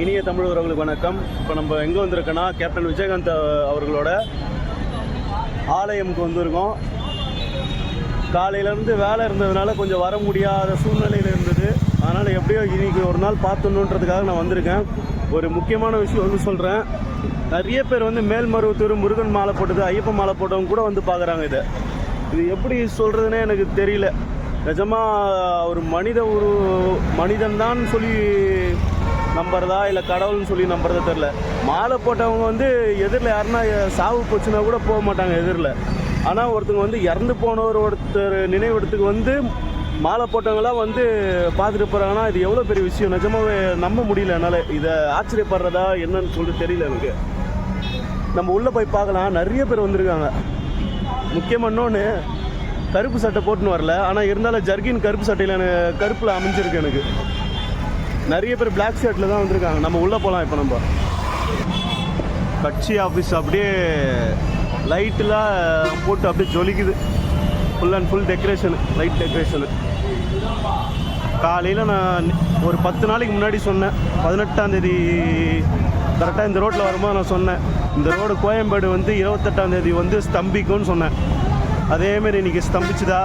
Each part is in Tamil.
இனிய தமிழ் உறவுகளுக்கு வணக்கம். இப்போ நம்ம எங்கே வந்திருக்கோன்னா கேப்டன் விஜயகாந்த் அவர்களோட ஆலயமுக்கு வந்திருக்கோம். காலையிலேருந்து வேலை இருந்ததுனால கொஞ்சம் வர முடியாத சூழ்நிலையில் இருந்தது. அதனால் எப்படியோ இன்னைக்கு ஒரு நாள் பார்த்துணுன்றதுக்காக நான் வந்திருக்கேன். ஒரு முக்கியமான விஷயம் வந்து சொல்கிறேன் நிறைய பேர் வந்து மேல்மருவத்தூர் முருகன் மாலை போட்டது ஐயப்ப மாலை போட்டவங்க கூட வந்து பார்க்குறாங்க இதை. இது எப்படி சொல்கிறதுனே எனக்கு தெரியல. நிஜமாக ஒரு மனித ஒரு மனிதன் தான் சொல்லி நம்புறதா இல்லை கடவுள்னு சொல்லி நம்புறதா தெரில மாலை போட்டவங்க வந்து எதிரில் யாருன்னா சாவு போச்சுன்னா கூட போக மாட்டாங்க எதிரில். ஆனால் ஒருத்தங்க வந்து இறந்து போனவர் ஒருத்தர் நினைவிடத்துக்கு வந்து மாலை போட்டவங்களாம் வந்து பார்த்துட்டு போகிறாங்கன்னா இது எவ்வளோ பெரிய விஷயம். நிஜமாவே நம்ப முடியல என்னால். இதை ஆச்சரியப்படுறதா என்னன்னு சொல்லிட்டு தெரியல எனக்கு. நம்ம உள்ளே போய் பார்க்கலாம். நிறைய பேர் வந்திருக்காங்க. முக்கியமாக இன்னொன்று கருப்பு சட்டை போட்டுன்னு வரல. ஆனால் இருந்தாலும் ஜர்கின் கருப்பு சட்டையில் எனக்கு கருப்பில் அமைஞ்சிருக்கு எனக்கு. நிறைய பேர் பிளாக் ஷர்ட்டில் தான் வந்திருக்காங்க. நம்ம உள்ளே போகலாம் இப்போ நம்ம. கட்சி ஆஃபீஸ் அப்படியே லைட்டெலாம் போட்டு அப்படியே ஜொலிக்குது. Full and full decoration light decoration காலையில் நான் ஒரு பத்து நாளைக்கு முன்னாடி சொன்னேன். பதினெட்டாந்தேதி கரெக்டாக இந்த ரோட்டில் வரும்போது நான் சொன்னேன். இந்த ரோடு கோயம்பேடு வந்து இருபத்தெட்டாந்தேதி வந்து ஸ்தம்பிக்கும்னு சொன்னேன். அதேமாரி இன்றைக்கி ஸ்தம்பிச்சுதா?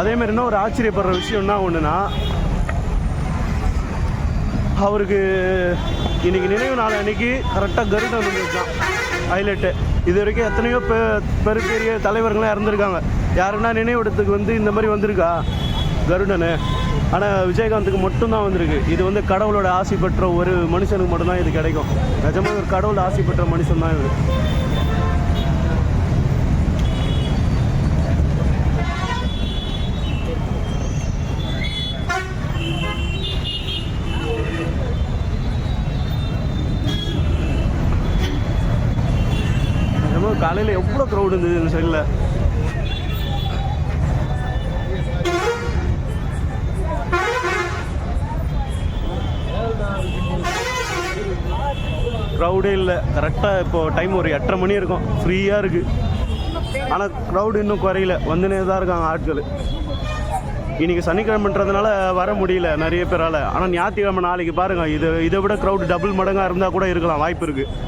அதேமாரி இன்னும் ஒரு ஆச்சரியப்படுற விஷயம் என்ன ஒன்றுனா அவருக்கு இன்னைக்கு நினைவு நாள் அன்னைக்கு கரெக்டாக கருடன் வந்துருக்கான் ஹைலைட்டு இது வரைக்கும் எத்தனையோ பெ பெரு பெரிய தலைவர்கள்லாம் இறந்துருக்காங்க. யாருன்னா நினைவிடத்துக்கு வந்து இந்த மாதிரி வந்திருக்கா? கருடனு ஆனால் விஜயகாந்துக்கு மட்டும்தான் வந்திருக்கு. இது வந்து கடவுளோட ஆசை பெற்ற ஒரு மனுஷனுக்கு மட்டும்தான் இது கிடைக்கும். நிஜமாக ஒரு கடவுள் ஆசை பெற்ற மனுஷன் தான் இது நிஜமாக காலையில் எவ்வளோ க்ரௌட் இருந்தது இந்த சைடில் க்ரௌடே இல்லை. கரெக்டாக இப்போ டைம் ஒரு எட்டரை மணி இருக்கும். ஃப்ரீயாக இருக்குது ஆனால் க்ரௌடு இன்னும் குறையில. வந்துனே தான் இருக்காங்க ஆட்கள். இன்றைக்கி சனிக்கிழமைன்றதுனால வர முடியல நிறைய பேரால். ஆனால் ஞாயிற்றுக்கிழமை நாளைக்கு பாருங்கள் இதை இதை விட க்ரௌடு டபுள் மடங்காக இருந்தால் கூட இருக்கலாம். வாய்ப்பு இருக்குது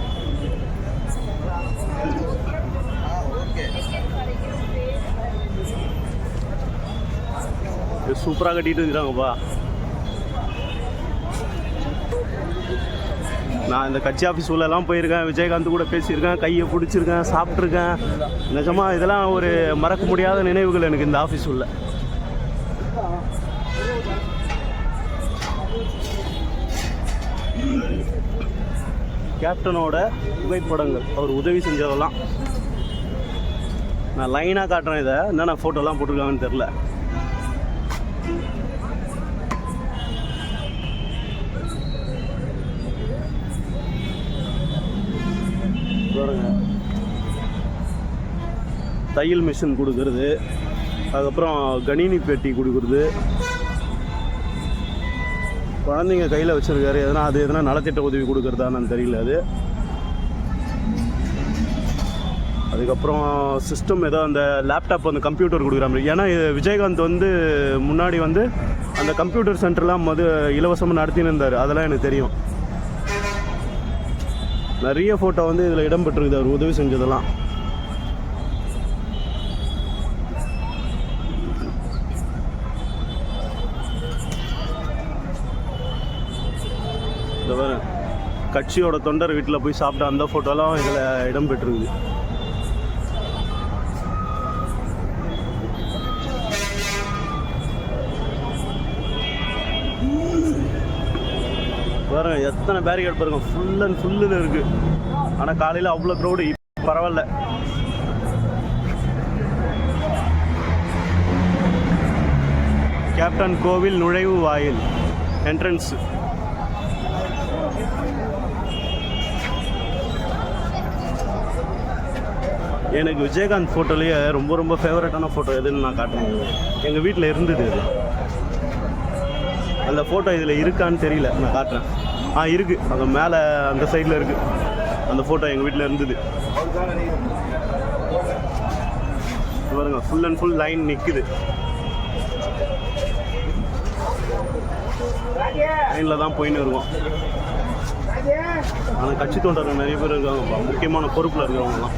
சூப்பராக கட்டிகிட்டு இருக்கிறாங்கப்பா நான் இந்த கட்சி ஆஃபீஸ் உள்ளெல்லாம் போயிருக்கேன் விஜயகாந்த் கூட பேசியிருக்கேன் கையை பிடிச்சிருக்கேன் சாப்பிட்ருக்கேன் நிஜமாக இதெல்லாம் ஒரு மறக்க முடியாத நினைவுகள் எனக்கு இந்த ஆஃபீஸ் உள்ள கேப்டனோட புகைப்படங்கள் அவர் உதவி செஞ்சதெல்லாம் நான் லைனாக காட்டுறேன் இதை என்னென்ன ஃபோட்டோலாம் போட்டிருக்காங்கன்னு தெரில தையல் மிஷின் கொடுக்குறது அதுக்கப்புறம் கணினி பெட்டி கொடுக்குறது. குழந்தைங்க கையில் வச்சுருக்காரு எதனா அது எதனா நலத்திட்ட உதவி கொடுக்குறதான்னு தெரியல அது. அதுக்கப்புறம் சிஸ்டம் ஏதோ அந்த லேப்டாப் அந்த கம்ப்யூட்டர் கொடுக்குற மாதிரி. ஏன்னா விஜயகாந்த் வந்து முன்னாடி வந்து அந்த கம்ப்யூட்டர் சென்டர்லாம் மது இலவசமாக நடத்தின்னு இருந்தார் அதெல்லாம் எனக்கு தெரியும். நிறைய ஃபோட்டோ வந்து இதில் இடம்பெற்றிருக்குது அவர் உதவி செஞ்சதெல்லாம். கட்சியோட தொண்டர் வீட்டில் போய் சாப்பிட்ட அந்த ஃபோட்டோலாம் இதில் இடம்பெற்றிருக்குது பாருங்க எத்தனை பேரிகேட் பாருங்க ஃபுல் அண்ட் ஃபுல்லுன்னு இருக்கு. ஆனால் காலையில் அவ்வளோ க்ரௌடு பரவாயில்ல. கேப்டன் கோவில் நுழைவு வாயில் என்ட்ரன்ஸ் எனக்கு விஜயகாந்த் ஃபோட்டோலேயே ரொம்ப ரொம்ப ஃபேவரட்டான ஃபோட்டோ எதுன்னு நான் காட்டுறேன். எங்கள் வீட்டில் இருந்தது அது அந்த ஃபோட்டோ இதில் இருக்கான்னு தெரியல நான் காட்டுறேன். ஆ இருக்குது அங்கே மேலே அந்த சைடில் இருக்குது அந்த ஃபோட்டோ எங்கள் வீட்டில் இருந்தது. பாருங்க ஃபுல் அண்ட் ஃபுல் லைன் நிற்குது லைனில் தான் போயின்னு இருக்கோம். ஆனால் கட்சி தொண்டர்கள் நிறைய பேர் இருக்காங்கப்பா. முக்கியமான பொறுப்பில் இருக்கிறவங்கலாம்.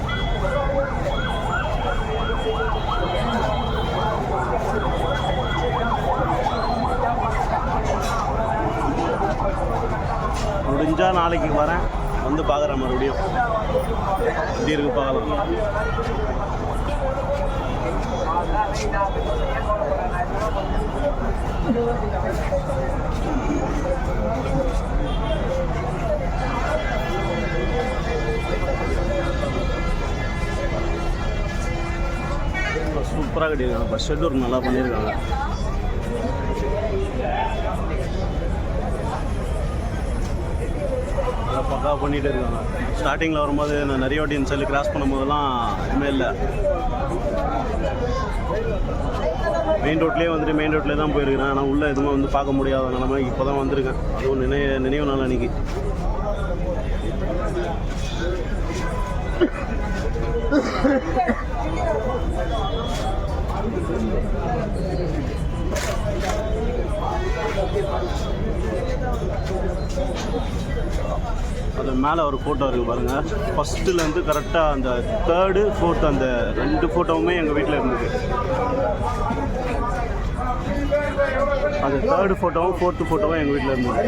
முடிஞ்சால் நாளைக்கு வரேன். வந்து பார்க்குறேன் மறுபடியும். எப்படி இருக்கு பார்க்கலாம். சூப்பராக கட்டியிருக்காங்க. பஸ் ஷெட்யூல் நல்லா பண்ணியிருக்காங்க. நல்லா பக்காவாக இருக்காங்க ஸ்டார்டிங்கில் வரும்போது நான் நிறைய வாட்டி இந்த சைடில் கிராஸ் பண்ணும்போதெல்லாம் எதுவுமே இல்லை. மெயின் ரோட்லேயே வந்துட்டு மெயின் ரோட்லேயே தான் போயிருக்கிறேன். ஆனால் உள்ளே எதுவுமே வந்து பார்க்க முடியாத நிலமை இப்போ தான் வந்திருக்கேன். அதுவும் நினைவு நினைவு நாள் அன்னைக்கு. அது மேலே ஒரு ஃபோட்டோ இருக்குது பாருங்கள் ஃபஸ்ட்டுலேருந்து கரெக்டாக அந்த தேர்டு ஃபோர்த் அந்த ரெண்டு ஃபோட்டோவுமே எங்கள் வீட்டில் இருந்தது. அந்த தேர்டு ஃபோட்டோவும் ஃபோர்த்து ஃபோட்டோவும் எங்கள் வீட்டில் இருந்தது.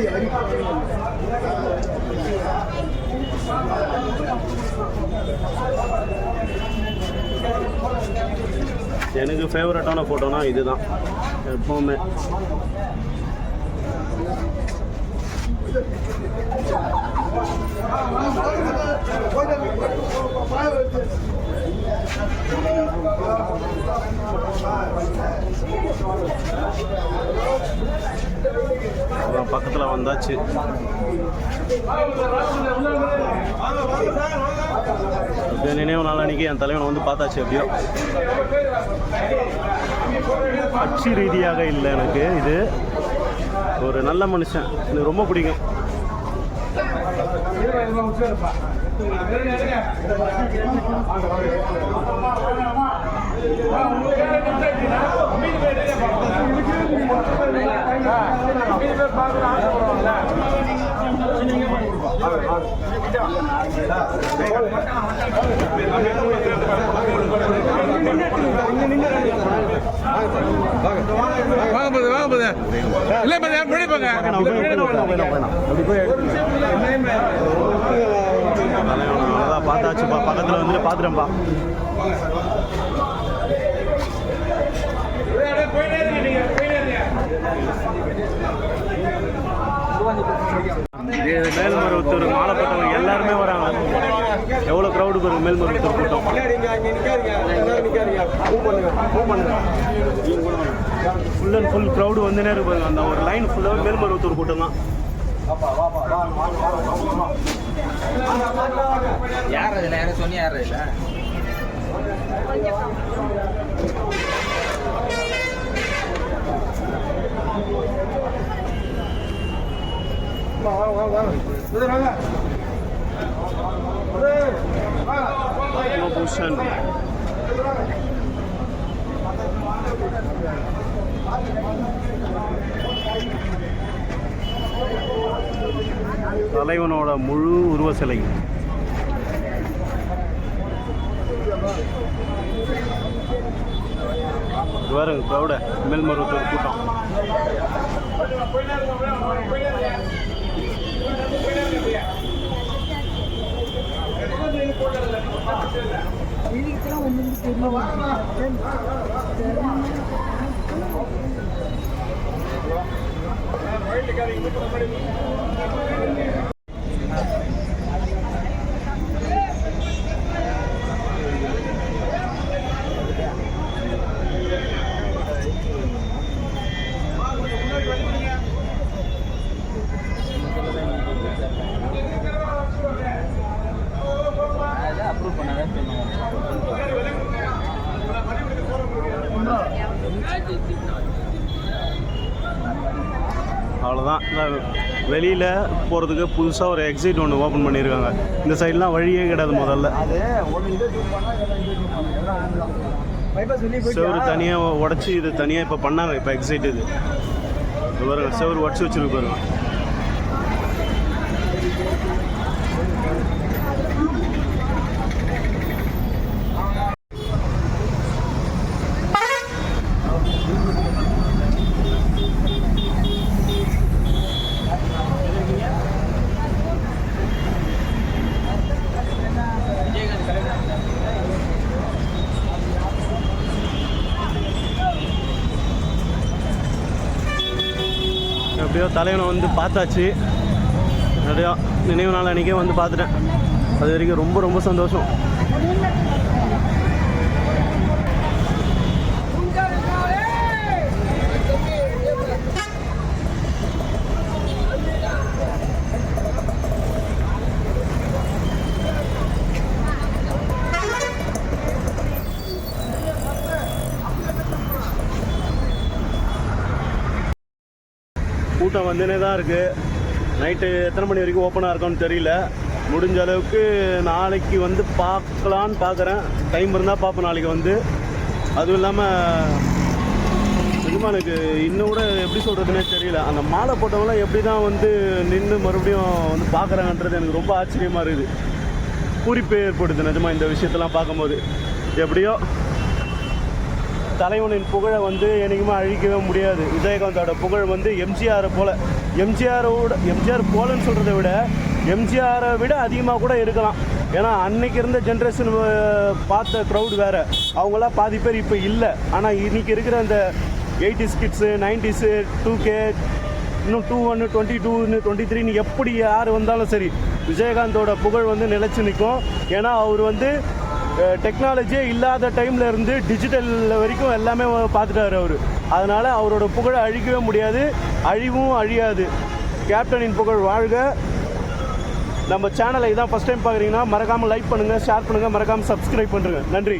எனக்கு ஃபேவரட்டான ஃபோட்டோனா இதுதான். எப்போவுமே. அப்புறம் பக்கத்தில் வந்தாச்சு. அப்படியே நினைவு நாள் அன்னைக்கு என் தலைவனை வந்து பார்த்தாச்சு எப்படியோ. கட்சி ரீதியாக இல்லை எனக்கு இது. ஒரு நல்ல மனுஷன். எனக்கு ரொம்ப பிடிக்கும் வாங்க போது வாங்க போது இல்ல முன்னாடி போங்க. பார்த்தாச்சுப்பா பக்கத்தில் வந்துட்டு பார்த்துட்டேன்ப்பா மேல்மருவத்தூர் மாலைப்பட்டவங்க எல்லாருமே வராங்க. எவ்வளோ க்ரௌடு பாருங்க மேல்மருவத்தூர் கூட்டம். ஃபுல் அண்ட் ஃபுல் க்ரௌடு வந்துனே இருக்கு பாருங்க அந்த ஒரு லைன் ஃபுல்லாக மேல்மருவத்தூர் கூட்டம் தான். யார் அதுல? யாரும் சொன்னி யார் இல்ல பூஷன் தலைவனோட முழு உருவ சிலை இது பாருங்க க்ரௌட மேல்மருவத்தூர் கூட்டம். அப்ரூவ் அவ்வளோதான் வெளியில் போகிறதுக்கு புதுசாக ஒரு எக்ஸிட் ஒன்று ஓப்பன் பண்ணியிருக்காங்க. இந்த சைட்லாம் வழியே கிடையாது முதல்ல. செவரு தனியாக உடச்சி இது தனியாக இப்போ பண்ணாங்க இப்போ எக்ஸைட் இது. இது பாருங்க செவரு உடச்சி வச்சிருக்கு பாருங்க. தலைவனை வந்து பார்த்தாச்சு. நிறையா நினைவு நாள் அன்றைக்கே வந்து பார்த்துட்டேன். அது வரைக்கும் ரொம்ப ரொம்ப சந்தோஷம். கூட்டம் வந்துனே தான் இருக்குது நைட்டு எத்தனை மணி வரைக்கும் ஓப்பனாக இருக்கும்னு தெரியல. முடிஞ்ச அளவுக்கு நாளைக்கு வந்து பார்க்கலான்னு பார்க்குறேன் டைம் இருந்தால் பார்ப்பேன் நாளைக்கு வந்து. அதுவும் இல்லாமல் நிஜமாக எனக்கு இன்னும் கூட எப்படி சொல்கிறதுனே தெரியல. அந்த மாலை போட்டவங்களாம் எப்படி தான் வந்து நின்று மறுபடியும் வந்து பார்க்குறாங்கன்றது எனக்கு ரொம்ப ஆச்சரியமாக இருக்குது. குறிப்பு ஏற்படுது நிஜமா இந்த விஷயத்தெல்லாம் பார்க்கும்போது. எப்படியோ தலைவனின் புகழை வந்து என்னைக்குமே அழிக்கவே முடியாது. விஜயகாந்தோட புகழ் வந்து எம்ஜிஆரை போல. எம்ஜிஆரோட எம்ஜிஆர் போலன்னு சொல்கிறத விட எம்ஜிஆரை விட அதிகமாக கூட இருக்கலாம். ஏன்னா அன்னைக்கு இருந்த ஜென்ரேஷன் பார்த்த க்ரௌட் வேறு. அவங்களாம் பாதி பேர் இப்போ இல்லை. ஆனால் இன்னைக்கு இருக்கிற அந்த eighties kids nineties two K இன்னும் டூ ஒன்று டுவெண்ட்டி டூன்னு டுவெண்ட்டி த்ரீன்னு எப்படி யார் வந்தாலும் சரி விஜயகாந்தோட புகழ் வந்து நிலைச்சு நிற்கும். ஏன்னா அவர் வந்து டெக்னாலஜியே இல்லாத டைமில் இருந்து டிஜிட்டல் வரைக்கும் எல்லாமே பார்த்துட்டாரு அவர். அதனால் அவரோட புகழை அழிக்கவே முடியாது அழிவும் அழியாது. கேப்டனின் புகழ் வாழ்க. நம்ம சேனலை இதான் ஃபஸ்ட் டைம் பார்க்குறீங்கன்னா மறக்காமல் லைக் பண்ணுங்கள் ஷேர் பண்ணுங்கள் மறக்காமல் சப்ஸ்கிரைப் பண்ணுங்கள் நன்றி.